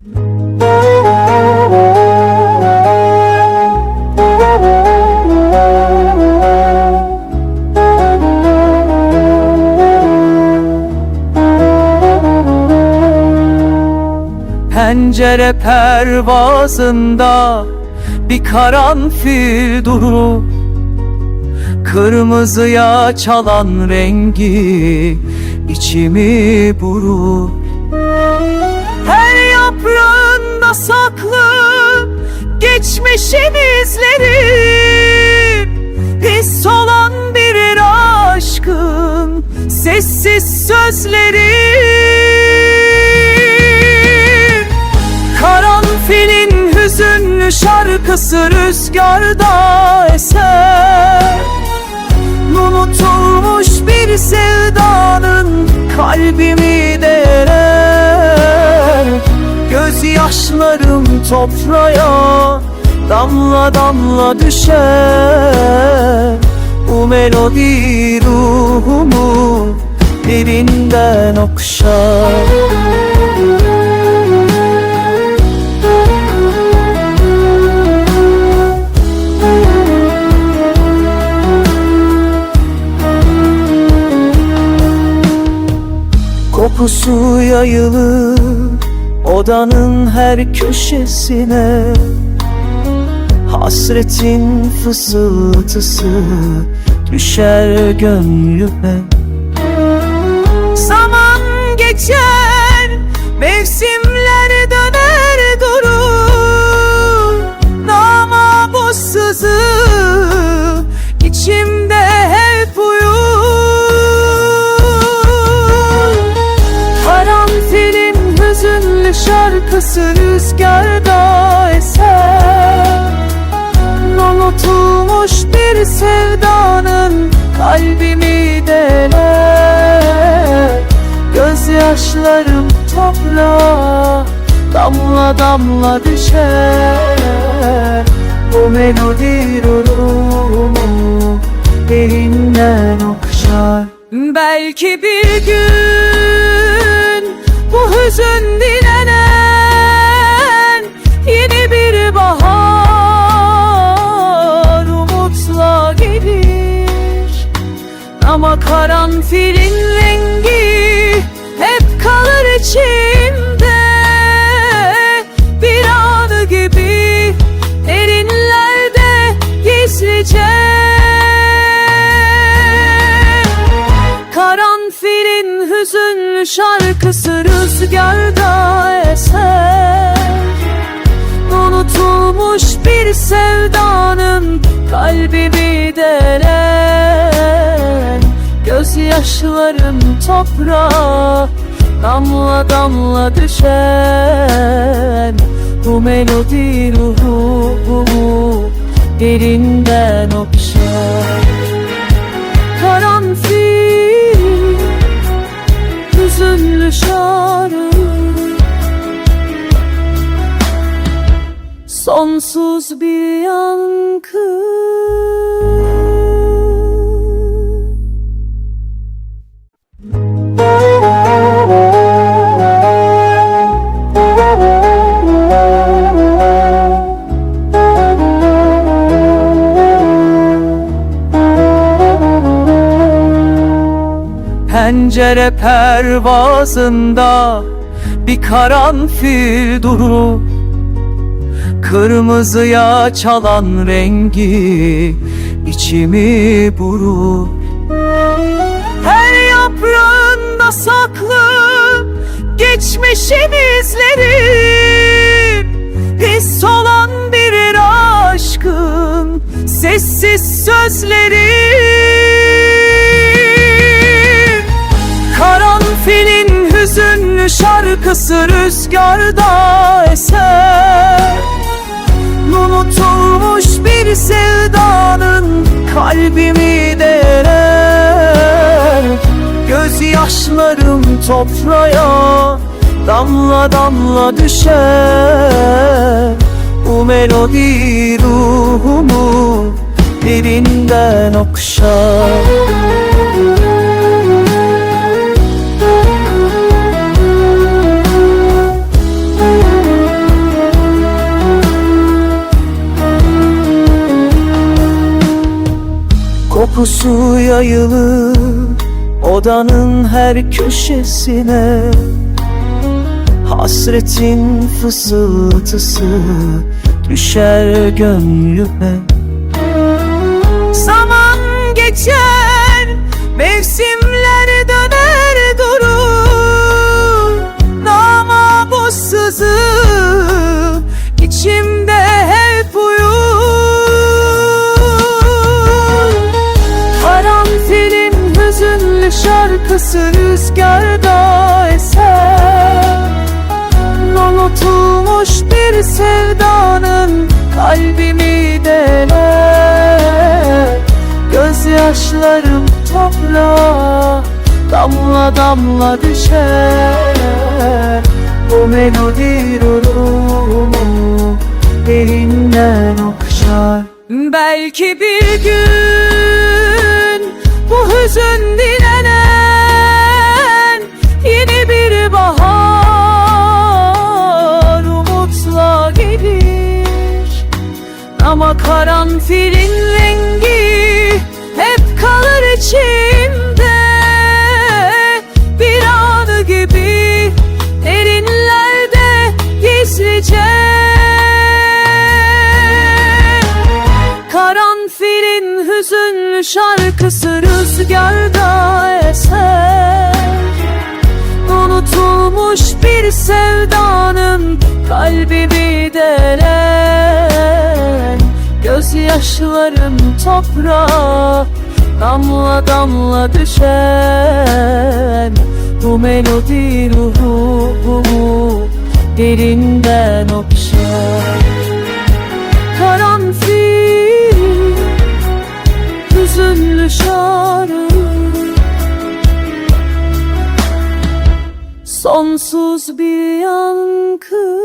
Pencere pervazında bir karanfil durur. Kırmızıya çalan rengi içimi burur geçmişin izleri His olan bir aşkın sessiz sözleri. Karanfilin hüzünlü şarkısı rüzgarda eser. Unutulmuş bir sevdanın kalbimi deler. Gözyaşlarım toprağa damla damla düşer Bu melodi ruhumu derinden okşar Kokusu yayılır odanın her köşesine Hasretin fısıltısı düşer gönlüme. Zaman geçer, mevsimler döner durur. Ama bu sızı içimde hep uyur. Karanfilin hüzünlü şarkısı Gözyaşlarım toprağa damla damla düşer. Bu melodi ruhumu derinden okşar. Belki bir gün bu hüzün dilenen Yeni bir bahar umutla gelir. Ama karanfilin şarkısı rüzgarda eser. Unutulmuş bir sevdanın kalbimi deler Gözyaşlarım toprağa damla damla düşer Bu melodi ruhumu derinden okşar Hüzünlü şarkı Sonsuz bir yankı Pencere pervazında bir karanfil durur. Kırmızıya çalan rengi içimi burur. Her yaprağında saklı geçmişin izleri. His olan bir aşkın sessiz sözleri hüzünlü şarkısı rüzgarda eser. Unutulmuş bir sevdanın kalbimi deler Gözyaşlarım toprağa damla damla düşer. Bu melodi ruhumu derinden okşar Kokusu yayılır odanın her köşesine. Hasretin fısıltısı düşer gönlüme. Zaman geçer, şarkısı rüzgarda eser. Unutulmuş bir sevdanın kalbimi deler. Gözyaşlarım toprağa damla damla düşer. Bu melodi ruhumu derinden okşar. Belki bir gün karanfilin rengi hep kalır içimde. Bir anı gibi derinlerde gizlice. Karanfilin hüzünlü şarkısı rüzgarda eser. Unutulmuş bir sevdanın kalbimi delen Gözyaşlarım toprağa damla damla düşen Bu melodi ruhumu derinden okşar. Karanfil Hüzünlü şarkı Sonsuz bir yankı